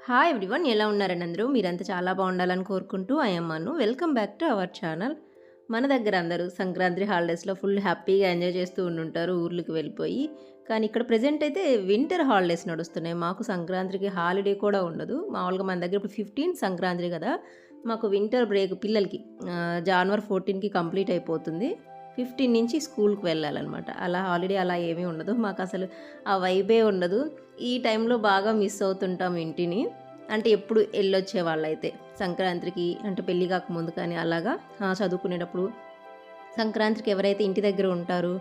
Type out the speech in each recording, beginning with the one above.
Hi everyone ఎలా ఉన్నారని అందరూ? మీరంతా చాలా బాగుండాలని కోరుకుంటూ అయ్యమ్మను welcome back to our channel మన దగ్గర అందరూ సంక్రాంతి హాలిడేస్లో ఫుల్ హ్యాపీగా ఎంజాయ్ చేస్తూ ఉండుంటారు ఊర్లకు వెళ్ళిపోయి. కానీ ఇక్కడ ప్రజెంట్ అయితే వింటర్ హాలిడేస్ నడుస్తున్నాయి. మాకు సంక్రాంతికి హాలిడే కూడా ఉండదు. మామూలుగా మన దగ్గర ఇప్పుడు ఫిఫ్టీన్ సంక్రాంతి కదా. మాకు వింటర్ బ్రేక్ పిల్లలకి ఆ, జనవరి ఫోర్టీన్కి కంప్లీట్ అయిపోతుంది. ఫిఫ్టీన్ నుంచి స్కూల్కి వెళ్ళాలన్నమాట. అలా హాలిడే అలా ఏమీ ఉండదు. మాకు అసలు ఆ వైబే ఉండదు. ఈ టైంలో బాగా మిస్ అవుతుంటాం ఇంటిని. అంటే ఎప్పుడు వెళ్ళొచ్చే వాళ్ళైతే సంక్రాంతికి అంటే పెళ్ళి కాకముందు కానీ అలాగా చదువుకునేటప్పుడు సంక్రాంతికి ఎవరైతే ఇంటి దగ్గర ఉంటారు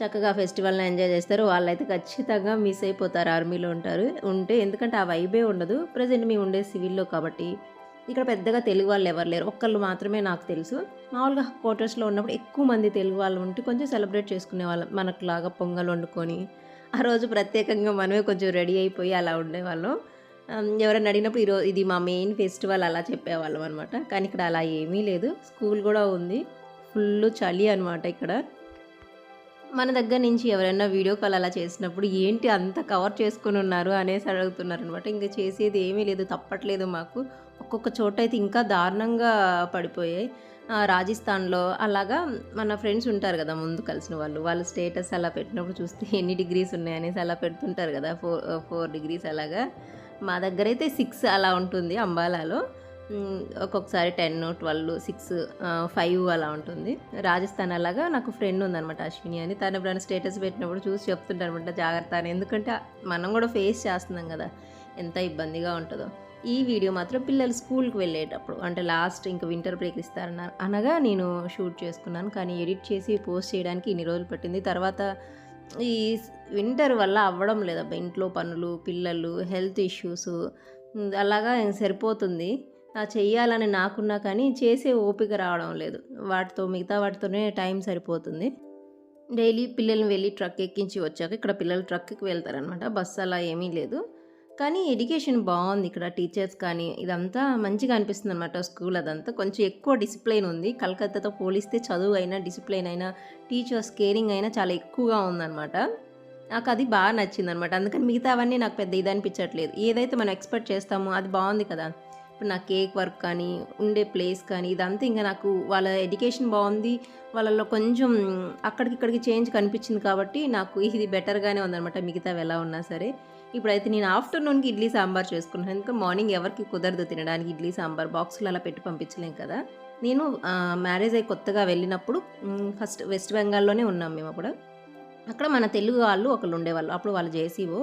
చక్కగా ఫెస్టివల్ని ఎంజాయ్ చేస్తారో వాళ్ళైతే ఖచ్చితంగా మిస్ అయిపోతారు. ఆర్మీలో ఉంటారు. ఉంటే ఎందుకంటే ఆ వైబే ఉండదు. ప్రజెంట్ మేము ఉండే సివిల్లో కాబట్టి ఇక్కడ పెద్దగా తెలుగు వాళ్ళు ఎవరు లేరు. ఒక్కళ్ళు మాత్రమే నాకు తెలుసు. మామూలుగా క్వార్టర్స్లో ఉన్నప్పుడు ఎక్కువ మంది తెలుగు వాళ్ళు ఉంటే కొంచెం సెలబ్రేట్ చేసుకునే వాళ్ళం మనకు లాగా పొంగల్ వండుకొని ఆ రోజు ప్రత్యేకంగా మనమే కొంచెం రెడీ అయిపోయి అలా ఉండేవాళ్ళం. ఎవరైనా అడిగినప్పుడు ఈరోజు ఇది మా మెయిన్ ఫెస్టివల్ అలా చెప్పేవాళ్ళం అనమాట కానీ ఇక్కడ అలా ఏమీ లేదు. స్కూల్ కూడా ఉంది. ఫుల్ చలి అనమాట ఇక్కడ. మన దగ్గర నుంచి ఎవరైనా వీడియో కాల్ అలా చేసినప్పుడు ఏంటి అంత కవర్ చేసుకుని ఉన్నారు అనేసి అడుగుతున్నారు అనమాట ఇంకా చేసేది ఏమీ లేదు. తప్పట్లేదు మాకు. ఒక్కొక్క చోట అయితే ఇంకా దారుణంగా పడిపోయాయి. రాజస్థాన్లో అలాగా మన ఫ్రెండ్స్ ఉంటారు కదా ముందు కలిసిన వాళ్ళు. వాళ్ళ స్టేటస్ అలా పెట్టినప్పుడు చూస్తే ఎన్ని డిగ్రీస్ ఉన్నాయనేసి అలా పెడుతుంటారు కదా ఫోర్ ఫోర్ డిగ్రీస్ అలాగా. మా దగ్గర అయితే సిక్స్ అలా ఉంటుంది అంబాలాలో. ఒక్కొక్కసారి టెన్ ట్వెల్వ్ సిక్స్ ఫైవ్ అలా ఉంటుంది. రాజస్థాన్ అలాగా నాకు ఫ్రెండ్ ఉందన్నమాట అశ్విని అని. తను ఎప్పుడైనా స్టేటస్ పెట్టినప్పుడు చూసి చెప్తుంటారు అనమాట జాగ్రత్త అని. ఎందుకంటే మనం కూడా ఫేస్ చేస్తున్నాం కదా ఎంత ఇబ్బందిగా ఉంటుందో. ఈ వీడియో మాత్రం పిల్లలు స్కూల్కి వెళ్ళేటప్పుడు అంటే లాస్ట్ ఇంకా వింటర్ బ్రేక్ ఇస్తారన్నారు అనగా నేను షూట్ చేసుకున్నాను. కానీ ఎడిట్ చేసి పోస్ట్ చేయడానికి ఇన్ని రోజులు పట్టింది. తర్వాత ఈ వింటర్ వల్ల అవ్వడం లేదు అబ్బా. ఇంట్లో పనులు పిల్లలు హెల్త్ ఇష్యూస్ అలాగా సరిపోతుంది. చేయాలని చెయ్యాలని నాకున్నా కానీ చేసే ఓపిక రావడం లేదు. వాటితో మిగతా వాటితోనే టైం సరిపోతుంది. డైలీ పిల్లల్ని వెళ్ళి ట్రక్ ఎక్కించి వచ్చాక ఇక్కడ పిల్లలు ట్రక్కి వెళ్తారనమాట బస్సు అలా ఏమీ లేదు. కానీ ఎడ్యుకేషన్ బాగుంది ఇక్కడ టీచర్స్ కానీ. ఇదంతా మంచిగా అనిపిస్తుంది అనమాట స్కూల్ అదంతా. కొంచెం ఎక్కువ డిసిప్లైన్ ఉంది. కలకత్తాతో పోలిస్తే చదువు అయినా డిసిప్లైన్ అయినా టీచర్స్ కేరింగ్ అయినా చాలా ఎక్కువగా ఉందన్నమాట. నాకు అది బాగా నచ్చింది అనమాట అందుకని మిగతా అవన్నీ నాకు పెద్ద ఇది అనిపించట్లేదు. ఏదైతే మనం ఎక్స్పెక్ట్ చేస్తామో అది బాగుంది కదా. ఇప్పుడు నా కేక్ వర్క్ కానీ ఉండే ప్లేస్ కానీ ఇదంతా ఇంకా నాకు వాళ్ళ ఎడ్యుకేషన్ బాగుంది. వాళ్ళలో కొంచెం అక్కడికి ఇక్కడికి చేంజ్ కనిపించింది కాబట్టి నాకు ఇది బెటర్గానే ఉందన్నమాట. మిగతావి ఎలా ఉన్నా సరే. ఇప్పుడైతే నేను ఆఫ్టర్నూన్కి ఇడ్లీ సాంబార్ చేసుకున్నాను. ఎందుకంటే మార్నింగ్ ఎవరికి కుదరదు తినడానికి ఇడ్లీ సాంబార్ బాక్సులు అలా పెట్టి పంపించలేం కదా. నేను మ్యారేజ్ అయ్యి కొత్తగా వెళ్ళినప్పుడు ఫస్ట్ వెస్ట్ బెంగాల్లోనే ఉన్నాం మేము అప్పుడు. అక్కడ మన తెలుగు వాళ్ళు ఒకళ్ళు ఉండేవాళ్ళు. అప్పుడు వాళ్ళు జేసీఓ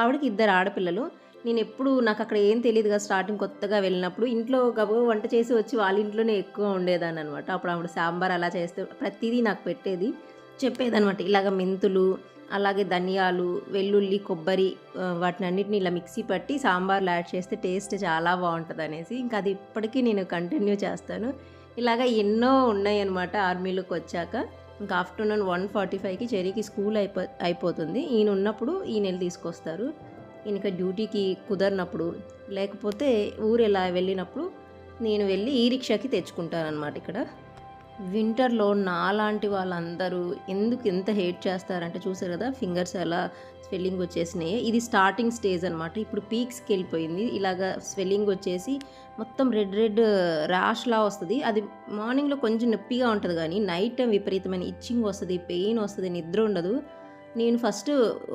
ఆవిడకి ఇద్దరు ఆడపిల్లలు. నేను ఎప్పుడు నాకు అక్కడ ఏం తెలియదు కదా స్టార్టింగ్ కొత్తగా వెళ్ళినప్పుడు. ఇంట్లో గబగబా వంట చేసి వచ్చి వాళ్ళ ఇంట్లోనే ఎక్కువ ఉండేదాన్ని అనమాట అప్పుడు ఆవిడ సాంబార్ అలా చేస్తే ప్రతిదీ నాకు పెట్టేది చెప్పేదనమాట ఇలాగ మెంతులు అలాగే ధనియాలు వెల్లుల్లి కొబ్బరి వాటిని అన్నిటిని ఇలా మిక్సీ పట్టి సాంబార్లో యాడ్ చేస్తే టేస్ట్ చాలా బాగుంటుంది అనేసి ఇంకా అది ఇప్పటికీ నేను కంటిన్యూ చేస్తాను. ఇలాగ ఎన్నో ఉన్నాయి అనమాట ఆర్మీలోకి వచ్చాక. ఇంకా ఆఫ్టర్నూన్ వన్ ఫార్టీ ఫైవ్కి చెరీకి స్కూల్ అయిపో అయిపోతుంది. ఈయన ఉన్నప్పుడు ఈయన వెళ్ళి తీసుకొస్తారు. ఈయనక డ్యూటీకి కుదరినప్పుడు. లేకపోతే ఊరు ఇలా వెళ్ళినప్పుడు నేను వెళ్ళి ఈ రిక్షాకి తెచ్చుకుంటాను అనమాట ఇక్కడ. వింటర్లో నాలాంటి వాళ్ళందరూ ఎందుకు ఎంత హేట్ చేస్తారంటే చూసారు కదా ఫింగర్స్ ఎలా స్వెల్లింగ్ వచ్చేసినాయి. ఇది స్టార్టింగ్ స్టేజ్ అనమాట ఇప్పుడు పీక్స్కి వెళ్ళిపోయింది. ఇలాగ స్వెల్లింగ్ వచ్చేసి మొత్తం రెడ్ రెడ్ ర్యాష్లా వస్తుంది. అది మార్నింగ్లో కొంచెం నొప్పిగా ఉంటుంది కానీ నైట్ టైం విపరీతమైన ఇచ్చింగ్ వస్తుంది పెయిన్ వస్తుంది నిద్ర ఉండదు. నేను ఫస్ట్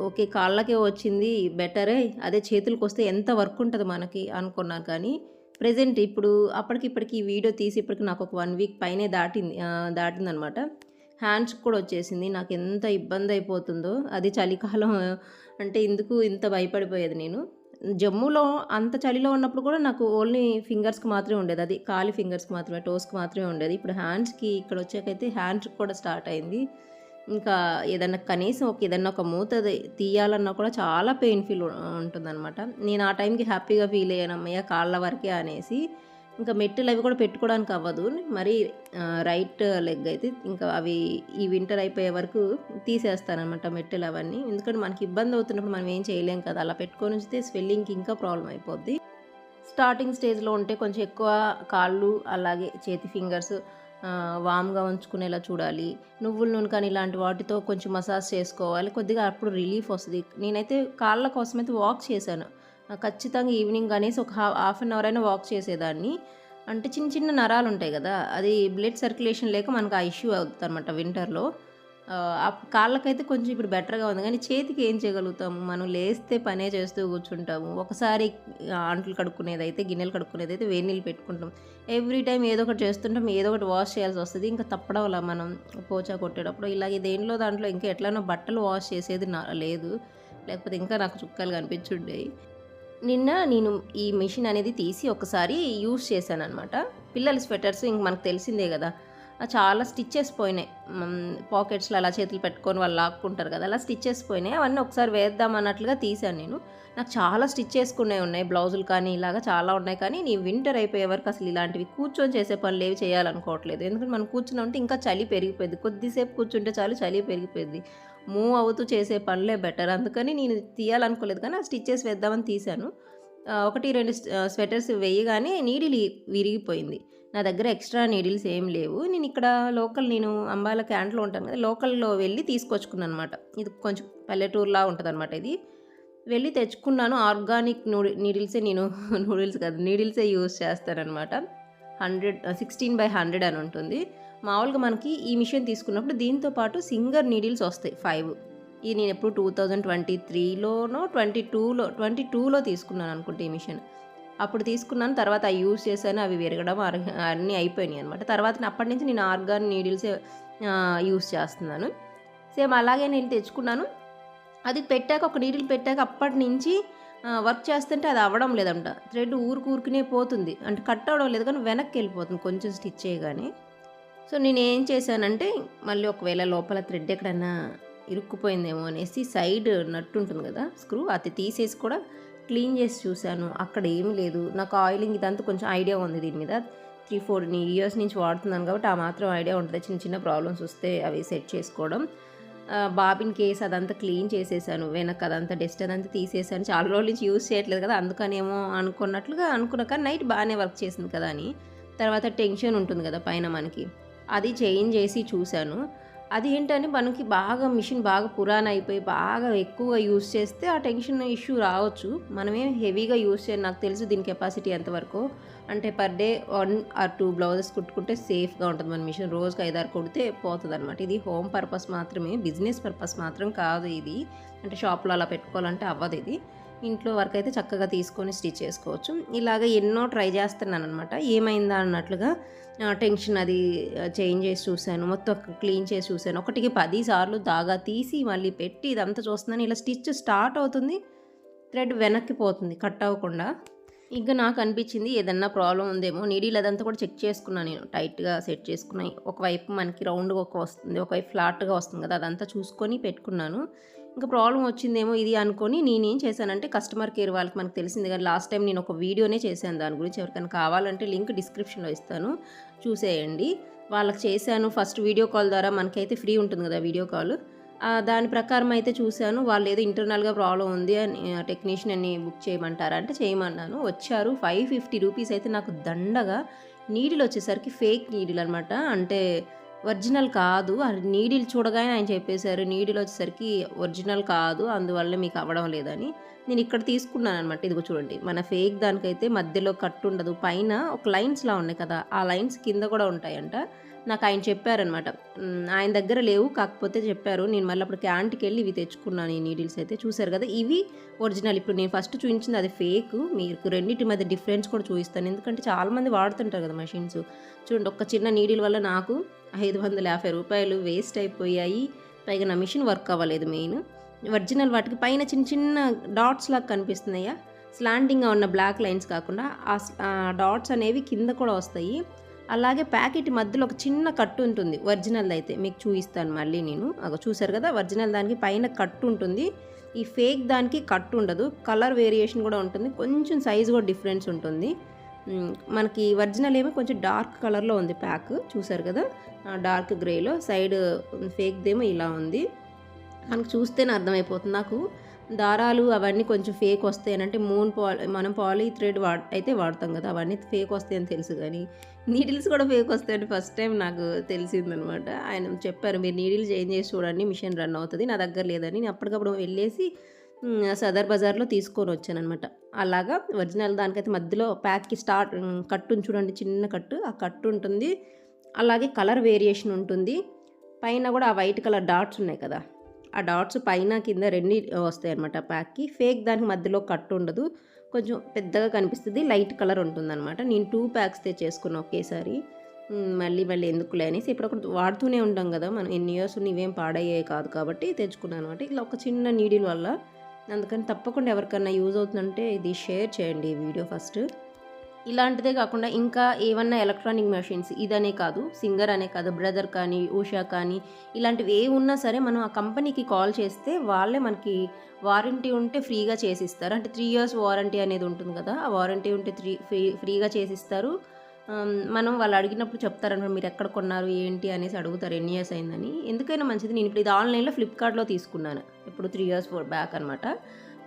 ఓకే కాళ్ళకే వచ్చింది బెటరే. అదే చేతులకు వస్తే ఎంత వర్క్ ఉంటుంది మనకి అనుకున్నాను కానీ ప్రజెంట్ ఇప్పుడు అప్పటికి ఇప్పటికి వీడియో తీసి ఇప్పటికి నాకు ఒక వన్ వీక్ పైనే దాటింది దాటిందనమాట. హ్యాండ్స్ కూడా వచ్చేసింది. నాకు ఎంత ఇబ్బంది అయిపోతుందో అది చలికాలం అంటే ఎందుకు ఇంత భయపడిపోయేది నేను. జమ్మూలో అంత చలిలో ఉన్నప్పుడు కూడా నాకు ఓన్లీ ఫింగర్స్కి మాత్రమే ఉండేది. అది కాలి ఫింగర్స్కి మాత్రమే టోస్కి మాత్రమే ఉండేది. ఇప్పుడు హ్యాండ్స్కి ఇక్కడ వచ్చాకైతే హ్యాండ్స్కి కూడా స్టార్ట్ అయింది. ఇంకా ఏదన్నా కనీసం ఒక ఏదన్నా ఒక మూత తీయాలన్నా కూడా చాలా పెయిన్ఫుల్ ఉంటుందన్నమాట. నేను ఆ టైంకి హ్యాపీగా ఫీల్ అయ్యాను అమ్మయ్య కాళ్ళ వరకే అనేసి. ఇంకా మెట్టులు అవి కూడా పెట్టుకోవడానికి అవ్వదు. మరి రైట్ లెగ్ అయితే ఇంకా అవి ఈ వింటర్ అయిపోయే వరకు తీసేస్తానమాట మెట్టులు అవన్నీ. ఎందుకంటే మనకి ఇబ్బంది అవుతున్నప్పుడు మనం ఏం చేయలేం కదా అలా పెట్టుకొని ఉంచితే స్వెల్లింగ్కి ఇంకా ప్రాబ్లం అయిపోద్ది. స్టార్టింగ్ స్టేజ్లో ఉంటే కొంచెం ఎక్కువ కాళ్ళు అలాగే చేతి ఫింగర్స్ వామ్గా ఉంచుకునేలా చూడాలి. నువ్వుల నూనె కానీ ఇలాంటి వాటితో కొంచెం మసాజ్ చేసుకోవాలి. కొద్దిగా అప్పుడు రిలీఫ్ వస్తుంది. నేనైతే కాళ్ళ కోసం అయితే వాక్ చేశాను. ఖచ్చితంగా ఈవినింగ్ అనేసి ఒక హాఫ్ అన్ అవర్ అయినా వాక్ చేసేదాన్ని. అంటే చిన్న చిన్న నరాలు ఉంటాయి కదా అది బ్లడ్ సర్క్యులేషన్ లేక మనకు ఆ ఇష్యూ అవుతుంది అనమాట వింటర్లో. కాళ్ళకైతే కొంచెం ఇప్పుడు బెటర్గా ఉంది. కానీ చేతికి ఏం చేయగలుగుతాము? మనం లేస్తే పనే చేస్తూ కూర్చుంటాము. ఒకసారి ఆంట్లు అంట్లు కడుక్కునేది అయితే గిన్నెలు కడుక్కునేది అయితే వేడి నీళ్ళు పెట్టుకుంటాం. ఎవ్రీ టైం ఏదో ఒకటి చేస్తుంటాం. ఏదో ఒకటి వాష్ చేయాల్సి వస్తుంది. ఇంకా తప్పడం వల్ల మనం పోచా కొట్టేటప్పుడు. ఇలాగే దేనిలో దాంట్లో ఇంకా ఎట్లనో బట్టలు వాష్ చేసేది నా లేదు. లేకపోతే ఇంకా నాకు చుక్కలు కనిపించుండేవి నిన్న నేను ఈ మిషన్ అనేది తీసి ఒకసారి యూస్ చేశాను అనమాట పిల్లల స్వెటర్స్ ఇంక మనకు తెలిసిందే కదా. చాలా స్టిచ్చెస్ పోయినాయి. పాకెట్స్లో అలా చేతులు పెట్టుకొని వాళ్ళు లాక్కుంటారు కదా అలా స్టిచ్చెస్ పోయినాయి. అవన్నీ ఒకసారి వేద్దాం అన్నట్లుగా తీశాను నేను. నాకు చాలా స్టిచ్ చేసుకునే ఉన్నాయి. బ్లౌజులు కానీ ఇలాగా చాలా ఉన్నాయి. కానీ నీ వింటర్ అయిపోయే వరకు అసలు ఇలాంటివి కూర్చొని చేసే పనులు ఏవి చేయాలనుకోవట్లేదు. ఎందుకంటే మనం కూర్చుని ఉంటే ఇంకా చలి పెరిగిపోయింది. కొద్దిసేపు కూర్చుంటే చాలు చలి పెరిగిపోయింది. మూవ్ అవుతూ చేసే పనులే బెటర్. అందుకని నేను తీయాలనుకోలేదు కానీ ఆ స్టిచ్చెస్ వేద్దామని తీశాను. ఒకటి రెండు స్వెటర్స్ వేయగానే నీడిలి విరిగిపోయింది. నా దగ్గర ఎక్స్ట్రా నీడిల్స్ ఏం లేవు. నేను ఇక్కడ లోకల్ నేను అంబాల క్యాంట్లో ఉంటాను కదా లోకల్లో వెళ్ళి తీసుకొచ్చుకున్నాను అనమాట ఇది కొంచెం పల్లెటూరులా ఉంటుంది అనమాట ఇది. వెళ్ళి తెచ్చుకున్నాను. ఆర్గానిక్ నూడి నీడిల్సే నేను నూడిల్స్ కాదు నీడిల్సే యూజ్ చేస్తానన్నమాట. హండ్రెడ్ సిక్స్టీన్ బై హండ్రెడ్ అని ఉంటుంది. మామూలుగా మనకి ఈ మిషన్ తీసుకున్నప్పుడు దీంతో పాటు సింగర్ నీడిల్స్ వస్తాయి ఫైవ్. ఇది నేను ఎప్పుడు టూ థౌజండ్ ట్వంటీ త్రీలోనో ట్వంటీ టూలో ట్వంటీ టూలో తీసుకున్నాను అనుకుంటే ఈ మిషన్. అప్పుడు తీసుకున్నాను తర్వాత అవి యూజ్ చేశాను అవి విరగడం అన్నీ అయిపోయినాయి అనమాట తర్వాత అప్పటి నుంచి నేను ఆర్గాన్ నీడిల్స్ యూస్ చేస్తున్నాను. సేమ్ అలాగే నేను తెచ్చుకున్నాను. అది పెట్టాక ఒక నీడిల్ పెట్టాక అప్పటి నుంచి వర్క్ చేస్తుంటే అది అవ్వడం లేదంట. థ్రెడ్ ఊరుకు ఊరుకునే పోతుంది. అంటే కట్ అవ్వడం లేదు కానీ వెనక్కి వెళ్ళిపోతుంది కొంచెం స్టిచ్ చేయగానే. సో నేను ఏం చేశానంటే మళ్ళీ ఒకవేళ లోపల థ్రెడ్ ఎక్కడైనా ఇరుక్కుపోయిందేమో అనేసి సైడ్ నట్టు ఉంటుంది కదా స్క్రూ అది తీసేసి కూడా క్లీన్ చేసి చూశాను. అక్కడ ఏమీ లేదు. నాకు ఆయిలింగ్ ఇదంతా కొంచెం ఐడియా ఉంది దీని మీద. త్రీ ఫోర్ ఇయర్స్ నుంచి వాడుతున్నాను కాబట్టి ఆ మాత్రం ఐడియా ఉంటుంది. చిన్న చిన్న ప్రాబ్లమ్స్ వస్తే అవి సెట్ చేసుకోవడం. బాబిన్ కేస్ అదంతా క్లీన్ చేసేసాను. వెనక అదంతా డస్ట్ అదంతా తీసేసాను. చాలా రోజుల నుంచి యూజ్ చేయట్లేదు కదా అందుకనేమో అనుకున్నట్లుగా అనుకున్నాక నైట్ బాగానే వర్క్ చేసింది కదా అని. తర్వాత టెన్షన్ ఉంటుంది కదా పైన మనకి. అది చేంజ్ చేసి చూశాను. అది ఏంటని మనకి బాగా మిషన్ బాగా పురాణ అయిపోయి బాగా ఎక్కువగా యూస్ చేస్తే ఆ టెన్షన్ ఇష్యూ రావచ్చు. మనమేం హెవీగా యూస్ చేయాలి. నాకు తెలుసు దీని కెపాసిటీ ఎంతవరకు అంటే per day one or two blouses కుట్టుకుంటే సేఫ్గా ఉంటుంది మన మిషన్. రోజుకి ఐదారు కుడితే పోతుంది అనమాట ఇది హోమ్ పర్పస్ మాత్రమే బిజినెస్ పర్పస్ మాత్రం కాదు ఇది. అంటే షాప్లో అలా పెట్టుకోవాలంటే అవ్వదు ఇది. ఇంట్లో వర్క్ అయితే చక్కగా తీసుకొని స్టిచ్ చేసుకోవచ్చు. ఇలాగ ఎన్నో ట్రై చేస్తున్నాను అనమాట ఏమైందా అన్నట్లుగా టెన్షన్ అది చేంజ్ చేసి చూశాను. మొత్తం క్లీన్ చేసి చూశాను. ఒకటికి పది సార్లు దాగా తీసి మళ్ళీ పెట్టి ఇదంతా చూస్తున్నాను. ఇలా స్టిచ్ స్టార్ట్ అవుతుంది థ్రెడ్ వెనక్కి పోతుంది కట్ అవ్వకుండా. ఇంకా నాకు అనిపించింది ఏదన్నా ప్రాబ్లం ఉందేమో నీడీలు అదంతా కూడా చెక్ చేసుకున్నాను నేను. టైట్గా సెట్ చేసుకున్నాయి. ఒకవైపు మనకి రౌండ్గా ఒక వస్తుంది ఒకవైపు ఫ్లాట్గా వస్తుంది కదా అదంతా చూసుకొని పెట్టుకున్నాను. ఇంకా ప్రాబ్లం వచ్చిందేమో ఇది అనుకొని నేనేం చేశానంటే కస్టమర్ కేర్ వాళ్ళకి మనకు తెలిసింది కానీ లాస్ట్ టైం నేను ఒక వీడియోనే చేశాను దాని గురించి. ఎవరికైనా కావాలంటే లింక్ డిస్క్రిప్షన్లో ఇస్తాను చూసేయండి. వాళ్ళకి చేశాను ఫస్ట్ వీడియో కాల్ ద్వారా మనకైతే ఫ్రీ ఉంటుంది కదా వీడియో కాల్. దాని ప్రకారం అయితే చూశాను వాళ్ళు ఏదో ఇంటర్నల్గా ప్రాబ్లం ఉంది అని టెక్నీషియన్ అని బుక్ చేయమంటారా అంటే చేయమన్నాను. వచ్చారు ఫైవ్ ఫిఫ్టీ రూపీస్ అయితే నాకు దండగా నీడిల్ వచ్చేసరికి ఫేక్ నీడిల్ అనమాట అంటే ఒరిజినల్ కాదు. నీడిల్ చూడగానే ఆయన చెప్పేశారు నీడిల్ వచ్చేసరికి ఒరిజినల్ కాదు అందువల్ల మీకు అవ్వడం లేదని. నేను ఇక్కడ తీసుకున్నాను అనమాట ఇదిగో చూడండి. మన ఫేక్ దానికైతే మధ్యలో కట్ ఉండదు పైన ఒక లైన్స్లా ఉన్నాయి కదా. ఆ లైన్స్ కింద కూడా ఉంటాయంట. నాకు ఆయన చెప్పారనమాట ఆయన దగ్గర లేవు కాకపోతే చెప్పారు. నేను మళ్ళీ అప్పుడు క్యాంటీకి వెళ్ళి ఇవి తెచ్చుకున్నాను ఈ నీడిల్స్ అయితే. చూశారు కదా ఇవి ఒరిజినల్ ఇప్పుడు నేను ఫస్ట్ చూపించింది అది ఫేక్ మీకు రెండింటి మధ్య డిఫరెన్స్ కూడా చూపిస్తాను. ఎందుకంటే చాలామంది వాడుతుంటారు కదా మషిన్స్ చూడండి ఒక్క చిన్న నీడిల్ వల్ల నాకు ఐదు వందల యాభై రూపాయలు వేస్ట్ అయిపోయాయి. పైగా నా మిషన్ వర్క్ అవ్వలేదు మెయిన్ ఒరిజినల్ వాటికి పైన చిన్న చిన్న డాట్స్ లాగా కనిపిస్తున్నాయా? స్లాంటింగ్గా ఉన్న బ్లాక్ లైన్స్ కాకుండా ఆ డాట్స్ అనేవి కింద కూడా వస్తాయి. అలాగే ప్యాకెట్ మధ్యలో ఒక చిన్న కట్టు ఉంటుంది ఒరిజినల్ అయితే. మీకు చూపిస్తాను మళ్ళీ నేను. అగో చూసారు కదా? ఒరిజినల్ దానికి పైన కట్టు ఉంటుంది. ఈ ఫేక్ దానికి కట్టు ఉండదు. కలర్ వేరియేషన్ కూడా ఉంటుంది. కొంచెం సైజు కూడా డిఫరెన్స్ ఉంటుంది. మనకి ఒరిజినల్ ఏమో కొంచెం డార్క్ కలర్లో ఉంది ప్యాక్. చూసారు కదా? డార్క్ గ్రేలో. సైడ్ ఫేక్దేమో ఇలా ఉంది. మనకు చూస్తేనే అర్థమైపోతుంది. నాకు దారాలు అవన్నీ కొంచెం ఫేక్ వస్తాయనంటే మూన్ పాలి మనం పాలీ థ్రెడ్ వాడ్ అయితే వాడతాం కదా? అవన్నీ ఫేక్ వస్తాయని తెలుసు కానీ నీడిల్స్ కూడా ఫేక్ వస్తాయని ఫస్ట్ టైం నాకు తెలిసిందనమాట ఆయన చెప్పారు మీరు నీడిల్స్ చేంజ్ చేసి చూడండి మిషన్ రన్ అవుతుంది నా దగ్గర లేదని నేను అప్పటికప్పుడు వెళ్ళేసి సదర్ బజార్‌లో తీసుకొని వచ్చానమాట అలాగా ఒరిజినల్ దానికైతే మధ్యలో ప్యాక్‌కి స్టార్ట్ కట్టు చూడండి చిన్న కట్టు. ఆ కట్టు ఉంటుంది. అలాగే కలర్ వేరియేషన్ ఉంటుంది. పైన కూడా ఆ వైట్ కలర్ డాట్స్ ఉన్నాయి కదా! ఆ డాట్స్ పైన, కింద రెండి వస్తాయన్నమాట ప్యాక్‌కి. ఫేక్ దానికి మధ్యలో కట్టు ఉండదు. కొంచెం పెద్దగా కనిపిస్తుంది లైట్ కలర్ ఉంటుందనమాట. నేను టూ ప్యాక్స్ తెచ్చేసుకున్నా ఒకేసారి. మళ్ళీ మళ్ళీ ఎందుకులే అనేసి ఎప్పుడొకటి వాడుతూనే ఉంటాం కదా మనం ఎన్ని ఇయర్స్ ఇవేం పాడయ్యే కాదు కాబట్టి తెచ్చుకున్నాను అనమాట ఇట్లా ఒక చిన్న నీడిల్ వల్ల అందుకని తప్పకుండా ఎవరికన్నా యూజ్ అవుతుందంటే ఇది షేర్ చేయండి ఈ వీడియో ఫస్ట్. ఇలాంటిదే కాకుండా ఇంకా ఏమన్నా ఎలక్ట్రానిక్ మెషిన్స్ ఇదనే కాదు. సింగర్ అనే కాదు. బ్రదర్ కానీ, ఉషా కానీ ఇలాంటివి ఏవి ఉన్నా సరే మనం ఆ కంపెనీకి కాల్ చేస్తే వాళ్ళే మనకి వారంటీ ఉంటే ఫ్రీగా చేసిస్తారు. అంటే త్రీ ఇయర్స్ వారంటీ అనేది ఉంటుంది కదా! ఆ వారంటీ ఉంటే త్రీ ఫ్రీ ఫ్రీగా చేసిస్తారు. మనం వాళ్ళు అడిగినప్పుడు చెప్తారనమాట. మీరు ఎక్కడ కొన్నారు? ఏంటి? అనేసి అడుగుతారు ఎన్ని ఇయర్స్ అయిందని. ఎందుకైనా మంచిది నేను ఇప్పుడు ఇది ఆన్‌లైన్‌లో ఫ్లిప్‌కార్ట్‌లో తీసుకున్నాను. ఇప్పుడు త్రీ ఇయర్స్ ఫోర్ బ్యాక్ అనమాట.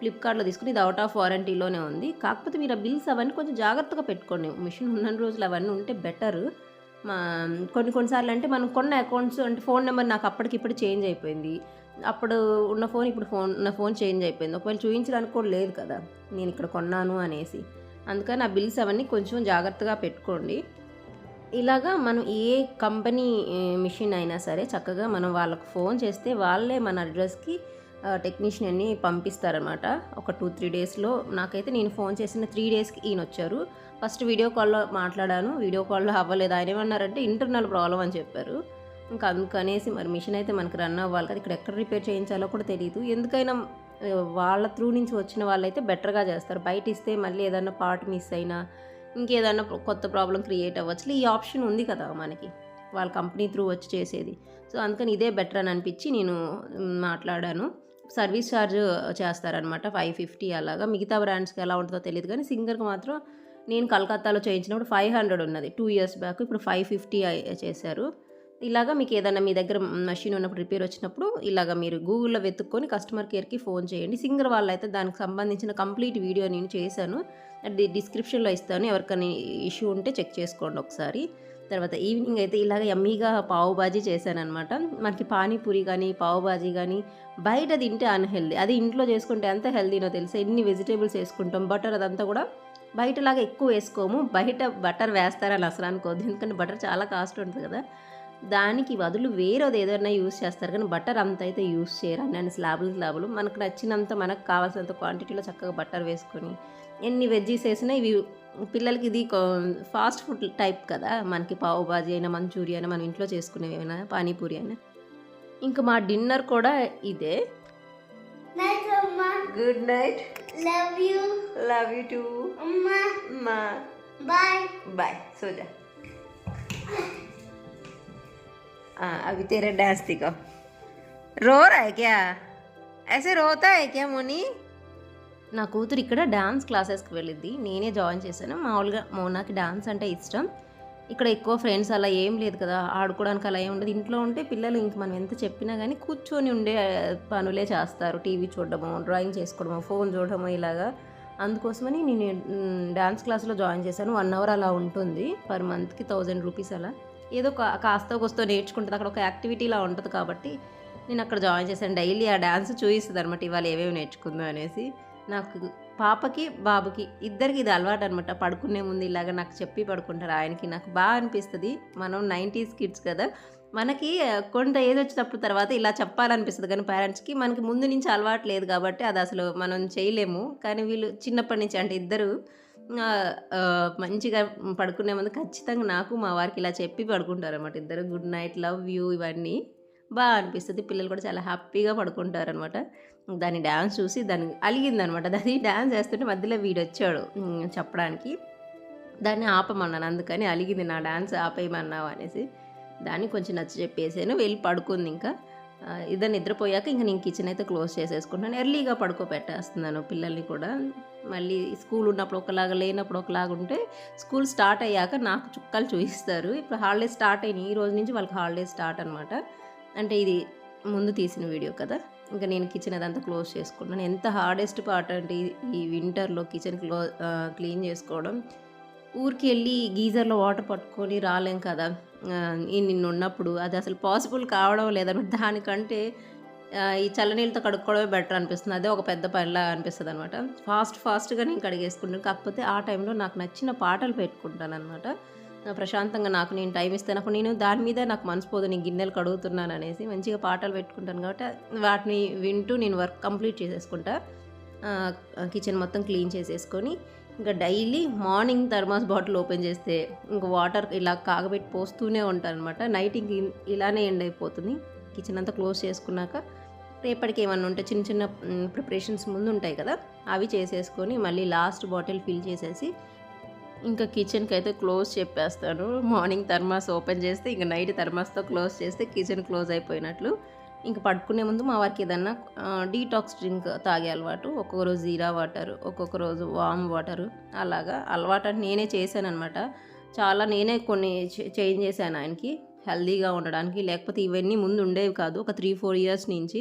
ఫ్లిప్‌కార్ట్‌లో తీసుకుని ఇది అవుట్ ఆఫ్ వారంటీలోనే ఉంది. కాకపోతే మీరు ఆ బిల్స్ అవన్నీ కొంచెం జాగ్రత్తగా పెట్టుకోండి. మిషన్ ఉన్న రోజులు అవన్నీ ఉంటే బెటర్ మా కొన్ని కొన్ని సార్లు అంటే మనం కొన్న అకౌంట్స్ అంటే ఫోన్ నెంబర్ నాకు అప్పటికిప్పుడు చేంజ్ అయిపోయింది. అప్పుడు ఉన్న ఫోన్ ఇప్పుడు ఫోన్ నా ఫోన్ చేంజ్ అయిపోయింది. ఒకవేళ చూపించడానికి కూడా లేదు కదా! నేను ఇక్కడ కొన్నాను అనేసి. అందుకని ఆ బిల్స్ అవన్నీ కొంచెం జాగ్రత్తగా పెట్టుకోండి. ఇలాగా మనం ఏ కంపెనీ మిషన్ అయినా సరే చక్కగా మనం వాళ్ళకు ఫోన్ చేస్తే వాళ్ళే మన అడ్రస్‌కి టెక్నీషియన్‌ని పంపిస్తారనమాట. ఒక 2, 3 డేస్‌లో నాకైతే నేను ఫోన్ చేసిన త్రీ డేస్‌కి ఈయన వచ్చారు ఫస్ట్ వీడియో కాల్‌లో మాట్లాడాను. వీడియో కాల్‌లో అవ్వలేదు. ఆయన ఏమన్నారంటే ఇంటర్నల్ ప్రాబ్లం అని చెప్పారు. ఇంకా అందుకనేసి మరి మిషన్ అయితే మనకి రన్ అవ్వాలి కదా! ఇక్కడ ఎక్కడ రిపేర్ చేయించాలో కూడా తెలియదు ఎందుకైనా వాళ్ళ త్రూ నుంచి వచ్చిన వాళ్ళైతే బెటర్‌గా చేస్తారు. బయట ఇస్తే మళ్ళీ ఏదన్నా పార్ట్ మిస్ అయినా ఇంకేదన్నా కొత్త ప్రాబ్లం క్రియేట్ అవ్వచ్చు. ఈ ఆప్షన్ ఉంది కదా మనకి. వాళ్ళ కంపెనీ త్రూ వచ్చి చేసేది. సో, అందుకని ఇదే బెటర్ అని అనిపించి నేను మాట్లాడాను. సర్వీస్ ఛార్జ్ చేస్తారనమాట. 550 అలాగా. మిగతా బ్రాండ్స్‌కి ఎలా ఉంటుందో తెలియదు కానీ సింగర్‌కి మాత్రం నేను కలకత్తాలో చేయించినప్పుడు 500 ఉన్నది. Two years back. ఇప్పుడు ఫైవ్ ఫిఫ్టీ చేశారు. ఇలాగా మీకు ఏదైనా మీ దగ్గర మషిన్ ఉన్నప్పుడు రిపేర్ వచ్చినప్పుడు ఇలాగ మీరు గూగుల్‌లో వెతుక్కొని కస్టమర్ కేర్‌కి ఫోన్ చేయండి. సింగర్ వాళ్ళైతే దానికి సంబంధించిన కంప్లీట్ వీడియో నేను చేశాను. డిస్క్రిప్షన్‌లో ఇస్తాను. ఎవరికైనా ఇష్యూ ఉంటే చెక్ చేసుకోండి ఒకసారి. తర్వాత ఈవినింగ్ అయితే ఇలాగ యమ్మీగా పావు బాజీ చేశానమాట మనకి పానీపూరి కానీ పావు బాజీ కానీ బయట తింటే అన్హెల్దీ అది ఇంట్లో చేసుకుంటే ఎంత హెల్దీనో తెలుసా? ఎన్ని వెజిటేబుల్స్ వేసుకుంటాం బటర్ అదంతా కూడా బయటలాగా ఎక్కువ వేసుకోము. బయట బటర్ వేస్తారని అసలు అనుకోవద్దు. ఎందుకంటే బటర్ చాలా కాస్ట్ ఉంటుంది కదా! దానికి బదులు వేరేది ఏదైనా యూజ్ చేస్తారు కానీ బటర్ అంత అయితే యూజ్ చేయరు. అన్ని స్లాబులు స్లాబులు మనకు నచ్చినంత మనకు కావాల్సినంత క్వాంటిటీలో చక్కగా బటర్ వేసుకొని ఎన్ని వెజ్జీస్ ఏసినా ఇవి పిల్లలకి ఇది ఫాస్ట్ ఫుడ్ టైప్ కదా! మనకి పావు బాజీ అయినా, మంచూరియా అయినా మనం ఇంట్లో చేసుకునేవేమైనా పానీపూరి అయినా. ఇంక మా డిన్నర్ కూడా ఇదే. Good night. Love you. Love you too. Amma. మా Bye. बाय सो जा हाँ अभी तेरा डांस दिखाओ रो रहा है क्या ऐसे रोता है क्या मुनी నా కూతురు ఇక్కడ డాన్స్ క్లాసెస్కి వెళ్ళిద్ది నేనే జాయిన్ చేశాను మామూలుగా మోనాకి డాన్స్ అంటే ఇష్టం ఇక్కడ ఎక్కువ ఫ్రెండ్స్ అలా ఏం లేదు కదా ఆడుకోవడానికి అలా ఏం ఉండదు ఇంట్లో ఉంటే పిల్లలు ఇంక మనం ఎంత చెప్పినా కానీ కూర్చొని ఉండే పనులే చేస్తారు టీవీ చూడడము డ్రాయింగ్ చేసుకోవడము ఫోన్ చూడడము ఇలాగా అందుకోసమని నేను మ్, డాన్స్ క్లాస్లో జాయిన్ చేశాను వన్ అవర్ అలా ఉంటుంది పర్ మంత్కి థౌజండ్ రూపీస్ అలా ఏదో కాస్త కొస్తో నేర్చుకుంటుంది. అక్కడ ఒక యాక్టివిటీలా ఉంటుంది కాబట్టి నేను అక్కడ జాయిన్ చేశాను. డైలీ ఆ డ్యాన్స్ చూపిస్తుంది అనమాట ఇవాళ ఏమేమి నేర్చుకుందాం అనేసి. నాకు పాపకి బాబుకి ఇద్దరికి ఇది అలవాటు అనమాట పడుకునే ముందు ఇలాగ నాకు చెప్పి పడుకుంటారు ఆయనకి. నాకు బాగా అనిపిస్తుంది. మనం నైంటీస్ కిడ్స్ కదా మనకి కొంత ఏజ్ వచ్చినప్పుడు తర్వాత ఇలా చెప్పాలనిపిస్తుంది. కానీ పేరెంట్స్కి మనకి ముందు నుంచి అలవాటు లేదు కాబట్టి అది అసలు మనం చేయలేము. కానీ వీళ్ళు చిన్నప్పటి నుంచి అంటే ఇద్దరు మంచిగా పడుకునే ముందు ఖచ్చితంగా నాకు మా వారికి ఇలా చెప్పి పడుకుంటారు అనమాట ఇద్దరు గుడ్ నైట్ లవ్ యూ ఇవన్నీ బాగా అనిపిస్తుంది. పిల్లలు కూడా చాలా హ్యాపీగా పడుకుంటారు అనమాట దాని డ్యాన్స్ చూసి దాన్ని అలిగింది అనమాట దాన్ని డ్యాన్స్ చేస్తుంటే మధ్యలో వీడు వచ్చాడు చెప్పడానికి. దాన్ని ఆపమన్నాను అందుకని అలిగింది నా డాన్స్ ఆపేయమన్నావు? అనేసి దాన్ని కొంచెం నచ్చ చెప్పేసాను వెళ్ళి పడుకుంది ఇంకా. ఇద్దరు నిద్రపోయాక ఇంకా నేను కిచెన్ అయితే క్లోజ్ చేసేసుకుంటాను. ఎర్లీగా పడుకోబెట్టేస్తున్నాను పిల్లల్ని కూడా. మళ్ళీ స్కూల్ ఉన్నప్పుడు ఒకలాగా లేనప్పుడు ఒకలాగా ఉంటే స్కూల్ స్టార్ట్ అయ్యాక నాకు చుక్కలు చూపిస్తారు. ఇప్పుడు హాలిడేస్ స్టార్ట్ అయినాయి ఈ రోజు నుంచి వాళ్ళకి హాలిడేస్ స్టార్ట్ అనమాట అంటే ఇది ముందు తీసిన వీడియో కదా. ఇంకా నేను కిచెన్ అదంతా క్లోజ్ చేసుకున్నాను ఎంత హార్డెస్ట్ పార్ట్ అంటే ఈ- ఈ వింటర్లో కిచెన్ క్లో క్లీన్ చేసుకోవడం. ఊరికి వెళ్ళి గీజర్లో వాటర్ పట్టుకొని రాలేం కదా. నిన్ను ఉన్నప్పుడు అది అసలు పాసిబుల్ కావడం లేదన్నమాట. దానికంటే ఈ చల్లనీళ్ళతో కడుక్కోవడమే బెటర్ అనిపిస్తుంది. అదే ఒక పెద్ద పనిలా అనిపిస్తుంది అనమాట ఫాస్ట్ ఫాస్ట్గా నేను కడిగేసుకుంటాను. కాకపోతే ఆ టైంలో నాకు నచ్చిన పాటలు పెట్టుకుంటాను అనమాట ప్రశాంతంగా నాకు నేను టైం ఇస్తాను. అప్పుడు నేను దాని మీద నాకు మనసిపోదు నేను గిన్నెలు కడుగుతున్నాను అనేసి మంచిగా పాటలు పెట్టుకుంటాను కాబట్టి వాటిని వింటూ నేను వర్క్ కంప్లీట్ చేసేసుకుంటా. కిచెన్ మొత్తం క్లీన్ చేసేసుకొని ఇంకా daily morning thermos bottle open చేస్తే ఇంక వాటర్ ఇలా కాగబెట్టి పోస్తూనే ఉంటారనమాట అనమాట నైట్ ఇంక ఇలానే ఎండ్ అయిపోతుంది. కిచెన్ అంతా క్లోజ్ చేసుకున్నాక రేపటికి ఏమన్నా ఉంటే చిన్న చిన్న ప్రిపరేషన్స్ ముందు ఉంటాయి కదా అవి చేసేసుకొని మళ్ళీ లాస్ట్ బాటిల్ ఫిల్ చేసేసి ఇంకా కిచెన్కి అయితే క్లోజ్ చెప్పేస్తాను. మార్నింగ్ థర్మాస్ ఓపెన్ చేస్తే ఇంకా నైట్ థర్మాస్తో క్లోజ్ చేస్తే కిచెన్ క్లోజ్ అయిపోయినట్లు. ఇంకా పడుకునే ముందు మా వారికి ఏదన్నా డీటాక్స్ డ్రింక్ తాగే అలవాటు ఒక్కొక్క రోజు జీరా వాటర్ ఒక్కొక్క రోజు వామ్ వాటర్ అలాగా అలవాటు నేనే చేశాను అనమాట చాలా నేనే కొన్ని చేంజ్ చేశాను ఆయనకి హెల్దీగా ఉండడానికి లేకపోతే ఇవన్నీ ముందు ఉండేవి కాదు ఒక త్రీ ఫోర్ ఇయర్స్ నుంచి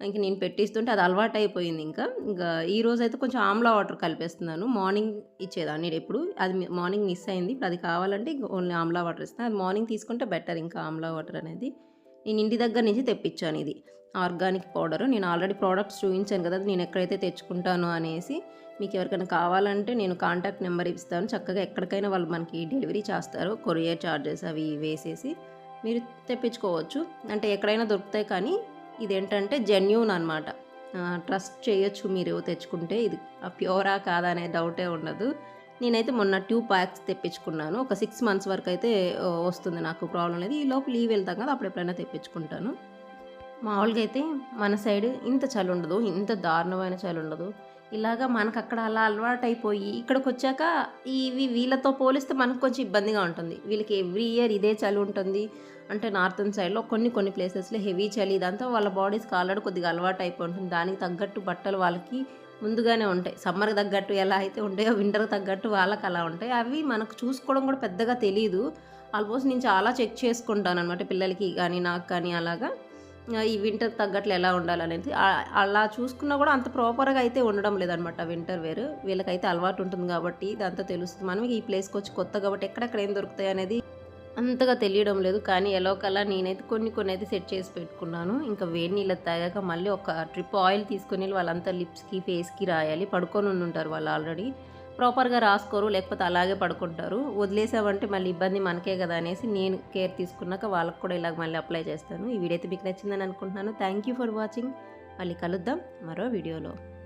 ఇంక నేను పెట్టిస్తుంటే అది అలవాటు అయిపోయింది ఇంకా. ఇంకా ఈ రోజు అయితే కొంచెం ఆమ్లా వాటర్ కలిపేస్తున్నాను మార్నింగ్ ఇచ్చేదాన్ని నేను ఎప్పుడు అది మార్నింగ్ మిస్ అయింది ఇప్పుడు అది కావాలంటే ఓన్లీ ఆమ్లా వాటర్ ఇస్తాను అది మార్నింగ్ తీసుకుంటే బెటర్ ఇంకా ఆమ్లా వాటర్ అనేది. నేను ఇంటి దగ్గర నుంచి తెప్పించాను ఇది. Organic powder. నేను ఆల్రెడీ ప్రోడక్ట్స్ చూపించాను కదా నేను ఎక్కడైతే తెచ్చుకుంటానో అనేసి మీకు ఎవరికైనా కావాలంటే నేను కాంటాక్ట్ నెంబర్ ఇస్తాను. చక్కగా ఎక్కడికైనా వాళ్ళు మనకి డెలివరీ చేస్తారు. కొరియర్ ఛార్జెస్ అవి వేసేసి మీరు తెప్పించుకోవచ్చు. అంటే ఎక్కడైనా దొరుకుతాయి కానీ ఇదేంటంటే జెన్యూన్ అనమాట ట్రస్ట్ చేయొచ్చు మీరు తెచ్చుకుంటే. ఇది ప్యూరా కాదా అనే డౌటే ఉండదు. నేనైతే మొన్న టూ ప్యాక్స్ తెప్పించుకున్నాను. ఒక సిక్స్ మంత్స్ వరకు అయితే వస్తుంది నాకు ప్రాబ్లం లేదు ఈ లోపు లీవ్ వెళ్తాం కదా అప్పుడు ఎప్పుడైనా తెప్పించుకుంటాను. మామూలుగా అయితే మన సైడ్ ఇంత చలి ఉండదు ఇంత దారుణమైన చలి ఉండదు. ఇలాగా మనకు అక్కడ అలా అలవాటు అయిపోయి ఇక్కడికి వచ్చాక ఇవి వీళ్ళతో పోలిస్తే మనకు కొంచెం ఇబ్బందిగా ఉంటుంది. వీళ్ళకి ఎవ్రీ ఇయర్ ఇదే చలి ఉంటుంది. అంటే నార్థన్ సైడ్లో కొన్ని కొన్ని ప్లేసెస్లో హెవీ చలి ఇదంతా వాళ్ళ బాడీస్కి ఆల్రెడీ కొద్దిగా అలవాటు అయిపోయి ఉంటుంది. దానికి తగ్గట్టు బట్టలు వాళ్ళకి ముందుగానే ఉంటాయి. సమ్మర్కి తగ్గట్టు ఎలా అయితే ఉంటాయో వింటర్కి తగ్గట్టు వాళ్ళకి అలా ఉంటాయి. అవి మనకు చూసుకోవడం కూడా పెద్దగా తెలియదు ఆల్మోస్ట్ నేను చాలా చెక్ చేసుకుంటాను అనమాట పిల్లలకి కానీ నాకు కానీ అలాగా. ఈ వింటర్ తగ్గట్లు ఎలా ఉండాలనేది. అలా చూసుకున్నా కూడా అంత ప్రాపర్గా అయితే ఉండడం లేదనమాట వింటర్ వేర్. వీళ్ళకైతే అలవాటు ఉంటుంది కాబట్టి దాంతో తెలుస్తుంది. మనం ఈ ప్లేస్కి వచ్చి కొత్త కాబట్టి ఎక్కడెక్కడ ఏం దొరుకుతాయి అనేది అంతగా తెలియడం లేదు కానీ ఎలా కలా నేనైతే కొన్ని కొన్ని అయితే సెట్ చేసి పెట్టుకున్నాను. ఇంకా వేడి నీళ్ళు తాగాక మళ్ళీ ఒక ట్రిప్ ఆయిల్ తీసుకొని వెళ్ళి వాళ్ళంతా లిప్స్కి ఫేస్కి రాయాలి. పడుకొని ఉండి ఉంటారు వాళ్ళు ఆల్రెడీ. ప్రాపర్గా రాసుకోరు లేకపోతే అలాగే పడుకుంటారు. వదిలేసామంటే మళ్ళీ ఇబ్బంది మనకే కదా అనేసి నేను కేర్ తీసుకున్నాక వాళ్ళకి కూడా ఇలాగ మళ్ళీ అప్లై చేస్తాను. ఈ వీడియో అయితే మీకు నచ్చిందని అనుకుంటున్నాను. Thank you for watching. మళ్ళీ కలుద్దాం మరో వీడియోలో.